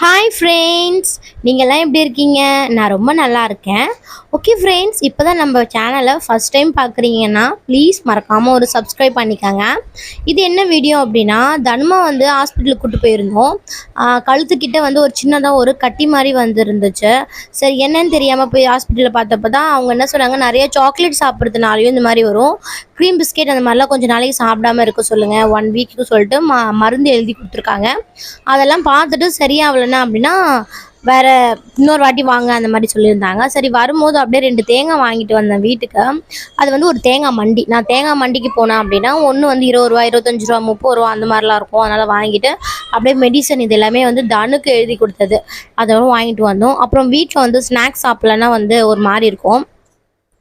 Hi friends நீங்கள்லாம் எப்படி இருக்கீங்க? நான் ரொம்ப நல்லா இருக்கேன். ஓகே ஃப்ரெண்ட்ஸ் இப்போ தான் நம்ம சேனலை ஃபஸ்ட் டைம் பார்க்குறீங்கன்னா ப்ளீஸ் மறக்காமல் ஒரு சப்ஸ்கிரைப் பண்ணிக்கோங்க. இது என்ன வீடியோ அப்படின்னா தனுமா வந்து ஹாஸ்பிட்டலுக்கு கூட்டு போயிருந்தோம். கழுத்துக்கிட்ட வந்து ஒரு சின்னதாக ஒரு கட்டி மாதிரி வந்துருந்துச்சு. சரி என்னன்னு தெரியாமல் போய் ஹாஸ்பிட்டலில் பார்த்தப்ப தான் அவங்க என்ன சொன்னாங்க நிறைய சாக்லேட் சாப்பிட்றதுனாலையும் இந்த மாதிரி வரும். க்ரீம் பிஸ்கெட் அந்த மாதிரிலாம் கொஞ்சம் நாளைக்கு சாப்பிடாம இருக்க சொல்லுங்கள் ஒன் வீக்குன்னு சொல்லிட்டு ம மருந்து எழுதி கொடுத்துருக்காங்க. அதெல்லாம் பார்த்துட்டு சரியாகலன்னா அப்படின்னா வேற இன்னொரு வாட்டி வாங்க அந்த மாதிரி சொல்லியிருந்தாங்க. சரி வரும்போது அப்படியே ரெண்டு தேங்காய் வாங்கிட்டு வந்தேன் வீட்டுக்கு. அது வந்து ஒரு தேங்காய் மண்டி. நான் தேங்காய் மண்டிக்கு போனேன் அப்படின்னா ஒன்று வந்து இருபது ரூபா இருபத்தஞ்சு ரூபா முப்பது ரூபா அந்த மாதிரிலாம் இருக்கும். அதனால் வாங்கிட்டு அப்படியே மெடிசன் இது எல்லாமே வந்து தனுக்கு எழுதி கொடுத்தது. அதோட வாங்கிட்டு வந்தோம். அப்புறம் வீட்டில் வந்து ஸ்நாக்ஸ் சாப்பிட்லன்னா வந்து ஒரு மாதிரி இருக்கும்.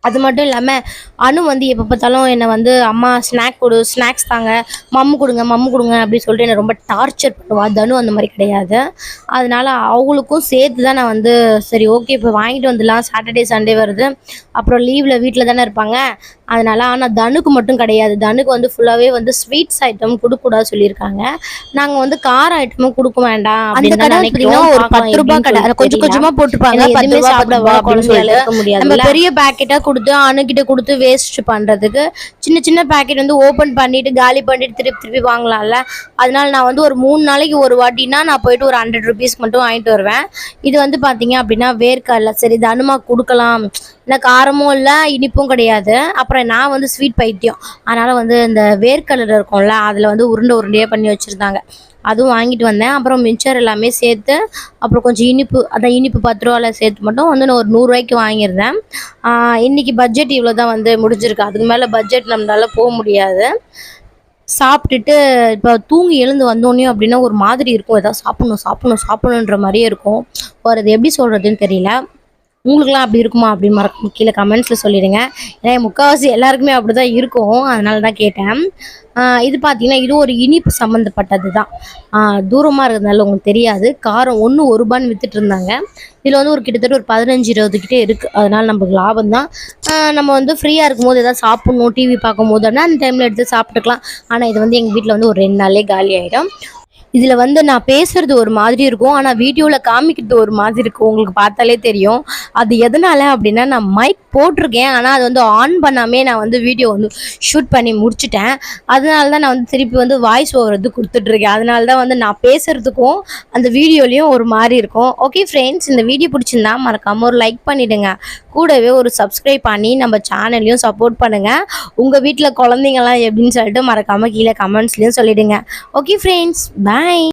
அது மட்டும் இல்லாமல் அனு வந்து எப்போ பார்த்தாலும் என்னை வந்து அம்மா ஸ்நாக் கொடு ஸ்நாக்ஸ் தாங்க. மம்மு கொடுங்க மம்மு கொடுங்க அப்படின்னு சொல்லிட்டு என்னை ரொம்ப டார்ச்சர் பண்ணுவா. தனு அந்த மாதிரி கிடையாது. அதனால அவங்களுக்கும் சேர்த்து தான் நான் வந்து சரி ஓகே இப்போ வாங்கிட்டு வந்துடலாம். சாட்டர்டே சண்டே வருது. அப்புறம் லீவில் வீட்டில் தானே இருப்பாங்க. அதனால ஆனால் தனுக்கு மட்டும் கிடையாது. தனுக்கு வந்து ஃபுல்லாகவே வந்து ஸ்வீட்ஸ் ஐட்டம் கொடுக்கக்கூடாது சொல்லியிருக்காங்க. நாங்கள் வந்து கார ஐட்டமும் கொடுக்க வேண்டாம் அப்படின்னு ஒரு பத்து ரூபாய் கடை. கொஞ்சம் தெரியல. கொஞ்சமா போட்டிருப்பாங்க. எதுவுமே சாப்பிட முடியாது பெரிய பேக்கெட்டா கொடுத்து அணுக்கிட்ட கொடுத்து வேஸ்ட் பண்ணுறதுக்கு சின்ன சின்ன பேக்கெட் வந்து ஓப்பன் பண்ணிவிட்டு காலி பண்ணிவிட்டு திருப்பி திருப்பி வாங்கலாம்ல. அதனால நான் வந்து ஒரு மூணு நாளைக்கு ஒரு வாட்டினா நான் போயிட்டு ஒரு ஹண்ட்ரட் ருபீஸ் மட்டும் வாங்கிட்டு வருவேன். இது வந்து பார்த்தீங்க அப்படின்னா வேர்க்கடலை சரி தனுமா கொடுக்கலாம். இல்லை காரமும் இல்லை இனிப்பும் கிடையாது. அப்புறம் நான் வந்து ஸ்வீட் பைத்தியம். அதனால் வந்து இந்த வேர்க்கடலை இருக்கும்ல அதில் வந்து உருண்டை உருண்டையாக பண்ணி வச்சுருந்தாங்க. அதுவும் வாங்கிட்டு வந்தேன். அப்புறம் மிச்சர் எல்லாமே சேர்த்து அப்புறம் கொஞ்சம் இனிப்பு அதான் இனிப்பு பத்து ரூபாவில் சேர்த்து மட்டும் வந்து நான் ஒரு நூறுரூவாய்க்கு வாங்கியிருந்தேன். இன்றைக்கி இன்னைக்கு பட்ஜெட் இவ்வளோ தான் வந்து முடிஞ்சிருக்கு. அதுக்கு மேலே பட்ஜெட் நம்மளால போக முடியாது. சாப்பிட்டுட்டு இப்போ தூங்கி எழுந்து வந்தோடனே அப்படின்னா ஒரு மாதிரி இருக்கும். ஏதாவது சாப்பிட்ணும் சாப்பிட்ணும் சாப்பிடணுன்ற மாதிரியே இருக்கும். ஒரு அது எப்படி சொல்கிறதுன்னு தெரியல. உங்களுக்குலாம் அப்படி இருக்குமா அப்படின்னு மறக்க கீழே கமெண்ட்ஸில் சொல்லிடுங்க. ஏன்னா முக்கால்வாசி எல்லாருக்குமே அப்படி தான் இருக்கும். அதனால தான் கேட்டேன். இது பார்த்தீங்கன்னா இது ஒரு இனிப்பு சம்மந்தப்பட்டது தான் தூரமாக இருக்கிறதுனால உங்களுக்கு தெரியாது. காரம் ஒன்று ஒரு ரூபான்னு வித்துட்டு இருந்தாங்க. இதில் வந்து ஒரு கிட்டத்தட்ட ஒரு பதினஞ்சு இருபது கிட்டே இருக்குது அதனால நமக்கு லாபம் தான். நம்ம வந்து ஃப்ரீயாக இருக்கும்போது எதாவது சாப்பிட்ணும் டிவி பார்க்கும்போது அப்படின்னா அந்த டைமில் எடுத்து சாப்பிட்டுக்கலாம். ஆனால் இது வந்து எங்கள் வீட்டில் வந்து ஒரு ரெண்டு நாளே காலி ஆகிடும் இதில் வந்து நான் பேசுறது ஒரு மாதிரி இருக்கும். ஆனால் வீடியோவில் காமிக்கிறது ஒரு மாதிரி இருக்கும். உங்களுக்கு பார்த்தாலே தெரியும். அது எதனால அப்படின்னா நான் மைக் போட்டிருக்கேன். ஆனால் அது வந்து ஆன் பண்ணாமே நான் வந்து வீடியோ வந்து ஷூட் பண்ணி முடிச்சுட்டேன். அதனால தான் நான் வந்து திருப்பி வந்து வாய்ஸ் ஓவர் வந்து கொடுத்துட்ருக்கேன் அதனால தான் வந்து நான் பேசுறதுக்கும் அந்த வீடியோலையும் ஒரு மாதிரி இருக்கும். ஓகே ஃப்ரெண்ட்ஸ் இந்த வீடியோ பிடிச்சிருந்தா மறக்காமல் ஒரு லைக் பண்ணிவிடுங்க கூடவே ஒரு சப்ஸ்கிரைப் பண்ணி நம்ம சேனல்லையும் சப்போர்ட் பண்ணுங்கள் உங்கள் வீட்டில் குழந்தைங்கள்லாம் எப்படின்னு சொல்லிட்டு மறக்காமல் கீழே கமெண்ட்ஸ்லையும் சொல்லிடுங்க. Okay friends bye Bye!